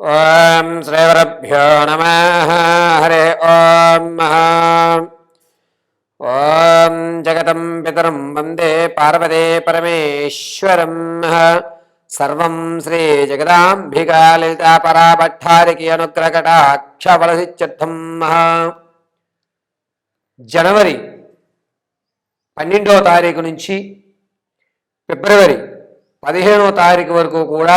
ఓం శ్రీవరభ్యో నమ. హరే ఓం ఓం జగతం పితరం వందే పార్వతే పరమేశ్వరం. సర్వం శ్రీ జగదాంబికా లలితా పరాభట్టారికి జనవరి పన్నెండవ తారీఖు నుంచి ఫిబ్రవరి పదిహేనవ తారీఖు వరకు కూడా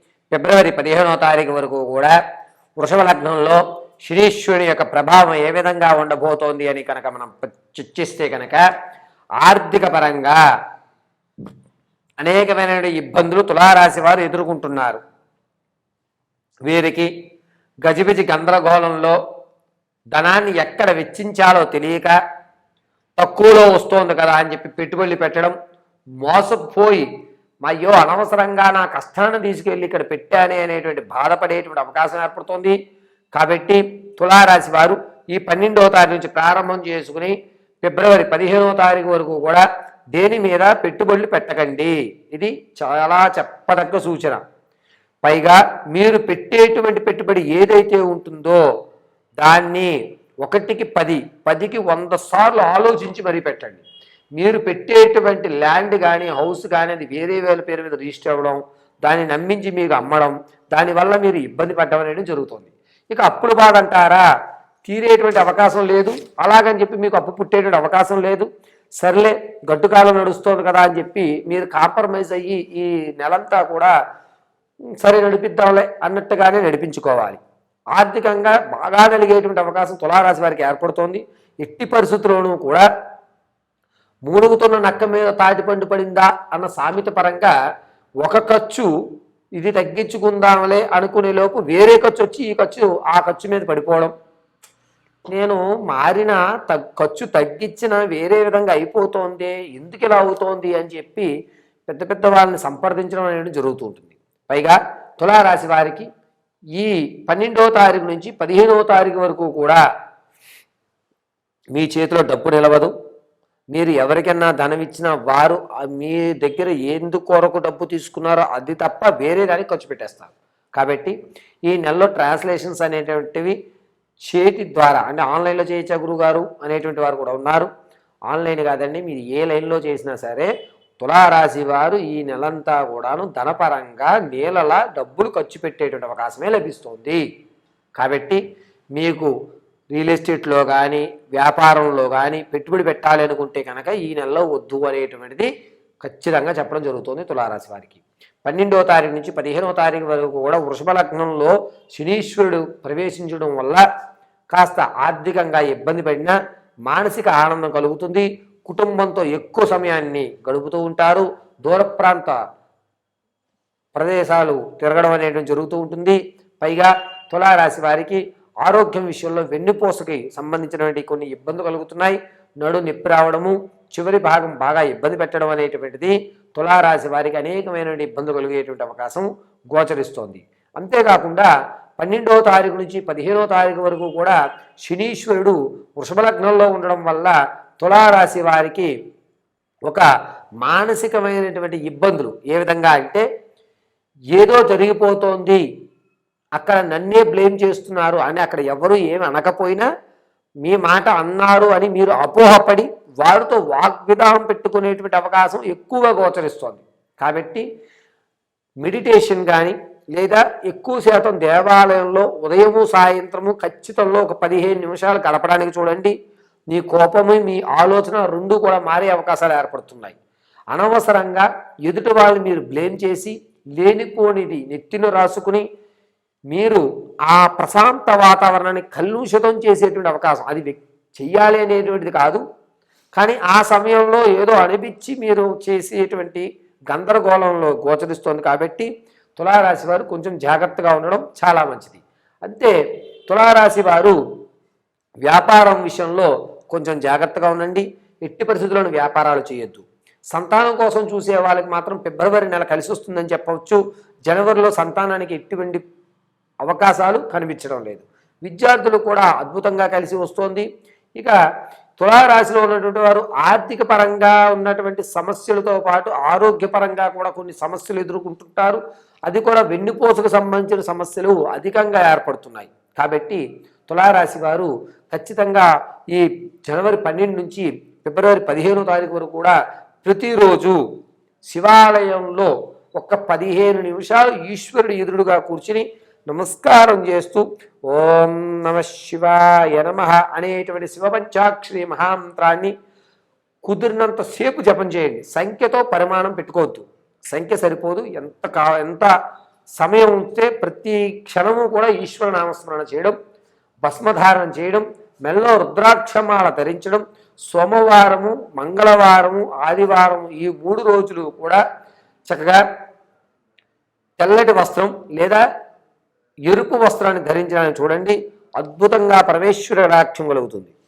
ఫిబ్రవరి పదిహేనో తారీఖు వరకు కూడా వృషభ లగ్నంలో శనీశ్వరుని యొక్క ప్రభావం ఏ విధంగా ఉండబోతోంది అని కనుక మనం చర్చిస్తే కనుక ఆర్థిక పరంగా అనేకమైన ఇబ్బందులు తులారాశి వారు ఎదుర్కొంటున్నారు. వీరికి గజిబిజి గందరగోళంలో ధనాన్ని ఎక్కడ వెచ్చించాలో తెలియక తక్కువలో వస్తోంది కదా అని చెప్పి పెట్టుబడులు పెట్టడం మోసపోయి అయ్యో అనవసరంగా నా కష్టాన్ని తీసుకెళ్ళి ఇక్కడ పెట్టానే అనేటువంటి బాధపడేటువంటి అవకాశం ఏర్పడుతోంది. కాబట్టి తులారాశి వారు ఈ పన్నెండవ తారీఖు నుంచి ప్రారంభం చేసుకుని ఫిబ్రవరి పదిహేనవ తారీఖు వరకు కూడా దేని మీద పెట్టుబడులు పెట్టకండి. ఇది చాలా చెప్పదగ్గ సూచన. పైగా మీరు పెట్టేటువంటి పెట్టుబడి ఏదైతే ఉంటుందో దాన్ని ఒకటికి పది పదికి వంద సార్లు ఆలోచించి మరీ పెట్టండి. మీరు పెట్టేటువంటి ల్యాండ్ కానీ హౌస్ కానీ అది వేరే వేల పేరు మీద రిజిస్టర్ అవ్వడం దాన్ని నమ్మించి మీకు అమ్మడం దానివల్ల మీరు ఇబ్బంది పడ్డం అనేది జరుగుతుంది. ఇక అప్పుల బాధ అంటారా తీరేటువంటి అవకాశం లేదు. అలాగని చెప్పి మీకు అప్పు పుట్టేటువంటి అవకాశం లేదు. సర్లే గడ్డుకాలం నడుస్తుంది కదా అని చెప్పి మీరు కాంప్రమైజ్ అయ్యి ఈ నెలంతా కూడా సరే నడిపిద్దాంలే అన్నట్టుగానే నడిపించుకోవాలి. ఆర్థికంగా బాగా కలిగేటువంటి అవకాశం తులారాశి వారికి ఏర్పడుతోంది. ఎట్టి పరిస్థితుల్లోనూ కూడా మూలుగుతున్న నక్క మీద తాటిపండు పడిందా అన్న సామెత పరంగా ఒక ఖర్చు ఇది తగ్గించుకుందాంలే అనుకునే లోపు వేరే ఖర్చు వచ్చి ఈ ఖర్చు ఆ ఖర్చు మీద పడిపోవడం. నేను మారిన తగ్ ఖర్చు తగ్గించిన వేరే విధంగా అయిపోతోంది ఎందుకు ఇలా అవుతోంది అని చెప్పి పెద్ద పెద్ద వాళ్ళని సంప్రదించడం అనేది జరుగుతూ ఉంటుంది. పైగా తులారాశి వారికి ఈ పన్నెండవ తారీఖు నుంచి పదిహేనవ తారీఖు వరకు కూడా మీ చేతిలో డబ్బు నిలవదు. మీరు ఎవరికైనా ధనం ఇచ్చినా వారు మీ దగ్గర ఎందుకు కొరకు డబ్బు తీసుకున్నారో అది తప్ప వేరే దానికి ఖర్చు పెట్టేస్తారు. కాబట్టి ఈ నెలలో ట్రాన్స్లేషన్స్ అనేటువంటివి చేతి ద్వారా అంటే ఆన్లైన్లో చేయొచ్చా గురుగారు అనేటువంటి వారు కూడా ఉన్నారు. ఆన్లైన్ కాదండి మీరు ఏ లైన్లో చేసినా సరే తులారాశి వారు ఈ నెలంతా కూడాను ధనపరంగా నేలలా డబ్బులు ఖర్చు పెట్టేటువంటి అవకాశమే లభిస్తుంది. కాబట్టి మీకు రియల్ ఎస్టేట్లో కానీ వ్యాపారంలో కానీ పెట్టుబడి పెట్టాలి అనుకుంటే కనుక ఈ నెలలో వద్దు అనేటువంటిది ఖచ్చితంగా చెప్పడం జరుగుతుంది తులారాశి వారికి. పన్నెండవ తారీఖు నుంచి పదిహేనవ తారీఖు వరకు కూడా వృషభ లగ్నంలో శనీశ్వరుడు ప్రవేశించడం వల్ల కాస్త ఆర్థికంగా ఇబ్బంది పడినా మానసిక ఆనందం కలుగుతుంది. కుటుంబంతో ఎక్కువ సమయాన్ని గడుపుతూ ఉంటారు. దూర ప్రాంత ప్రదేశాలు తిరగడం అనేటువంటి జరుగుతూ ఉంటుంది. పైగా తులారాశి వారికి ఆరోగ్యం విషయంలో వెన్నుపోసకి సంబంధించినటువంటి కొన్ని ఇబ్బందులు కలుగుతున్నాయి. నడు నొప్పి రావడము చివరి భాగం బాగా ఇబ్బంది పెట్టడం అనేటువంటిది తులారాశి వారికి అనేకమైనటువంటి ఇబ్బందులు కలిగేటువంటి అవకాశం గోచరిస్తోంది. అంతేకాకుండా పన్నెండవ తారీఖు నుంచి పదిహేనవ తారీఖు వరకు కూడా శనీశ్వరుడు వృషభ లగ్నంలో ఉండడం వల్ల తులారాశి వారికి ఒక మానసికమైనటువంటి ఇబ్బందులు ఏ విధంగా అంటే ఏదో జరిగిపోతోంది అక్కడ నన్నే బ్లేమ్ చేస్తున్నారు అని అక్కడ ఎవరు ఏమి అనకపోయినా మీ మాట అన్నారు అని మీరు అపోహపడి వారితో వాగ్విధానం పెట్టుకునేటువంటి అవకాశం ఎక్కువగా గోచరిస్తోంది. కాబట్టి మెడిటేషన్ కానీ లేదా ఎక్కువ శాతం దేవాలయంలో ఉదయము సాయంత్రము ఖచ్చితంలో ఒక పదిహేను నిమిషాలు గడపడానికి చూడండి. మీ కోపము మీ ఆలోచన రెండు కూడా మారే అవకాశాలు ఏర్పడుతున్నాయి. అనవసరంగా ఎదుటి వాళ్ళని మీరు బ్లేమ్ చేసి లేనిపోనిది నెత్తిన రాసుకుని మీరు ఆ ప్రశాంత వాతావరణాన్ని కల్లుషితం చేసేటువంటి అవకాశం. అది చెయ్యాలి అనేటువంటిది కాదు. కానీ ఆ సమయంలో ఏదో అనిపించి మీరు చేసేటువంటి గందరగోళంలో గోచరిస్తోంది కాబట్టి తులారాశి వారు కొంచెం జాగ్రత్తగా ఉండడం చాలా మంచిది. అంతే తులారాశి వారు వ్యాపారం విషయంలో కొంచెం జాగ్రత్తగా ఉండండి. ఎట్టి పరిస్థితులను వ్యాపారాలు చేయొద్దు. సంతానం కోసం చూసే వాళ్ళకి మాత్రం ఫిబ్రవరి నెల కలిసి వస్తుందని చెప్పవచ్చు. జనవరిలో సంతానానికి ఎటువంటి అవకాశాలు కనిపించడం లేదు. విద్యార్థులు కూడా అద్భుతంగా కలిసి వస్తోంది. ఇక తులారాశిలో ఉన్నటువంటి వారు ఆర్థిక పరంగా ఉన్నటువంటి సమస్యలతో పాటు ఆరోగ్యపరంగా కూడా కొన్ని సమస్యలు ఎదుర్కొంటుంటారు. అది కూడా వెన్నుపోసుకు సంబంధించిన సమస్యలు అధికంగా ఏర్పడుతున్నాయి. కాబట్టి తులారాశి వారు ఖచ్చితంగా ఈ జనవరి పన్నెండు నుంచి ఫిబ్రవరి పదిహేనో తారీఖు వరకు కూడా ప్రతిరోజు శివాలయంలో ఒక పదిహేను నిమిషాలు ఈశ్వరుడు ఎదురుగా కూర్చుని నమస్కారం చేస్తూ ఓం నమ శివాయ నమ అనేటువంటి శివపంచాక్షరి మహామంత్రాన్ని కుదిరినంత సేపు జపం చేయండి. సంఖ్యతో పరిమాణం పెట్టుకోవద్దు. సంఖ్య సరిపోదు. ఎంత కా ఎంత సమయం ఉంటే ప్రతి క్షణము కూడా ఈశ్వర నామస్మరణ చేయడం భస్మధారణ చేయడం మెల్లో రుద్రాక్షమాల ధరించడం సోమవారము మంగళవారము ఆదివారము ఈ మూడు రోజులు కూడా చక్కగా తెల్లటి వస్త్రం లేదా ఎరుపు వస్త్రాన్ని ధరించడానికి చూడండి అద్భుతంగా పరమేశ్వర రాక్ష్యం కలుగుతుంది.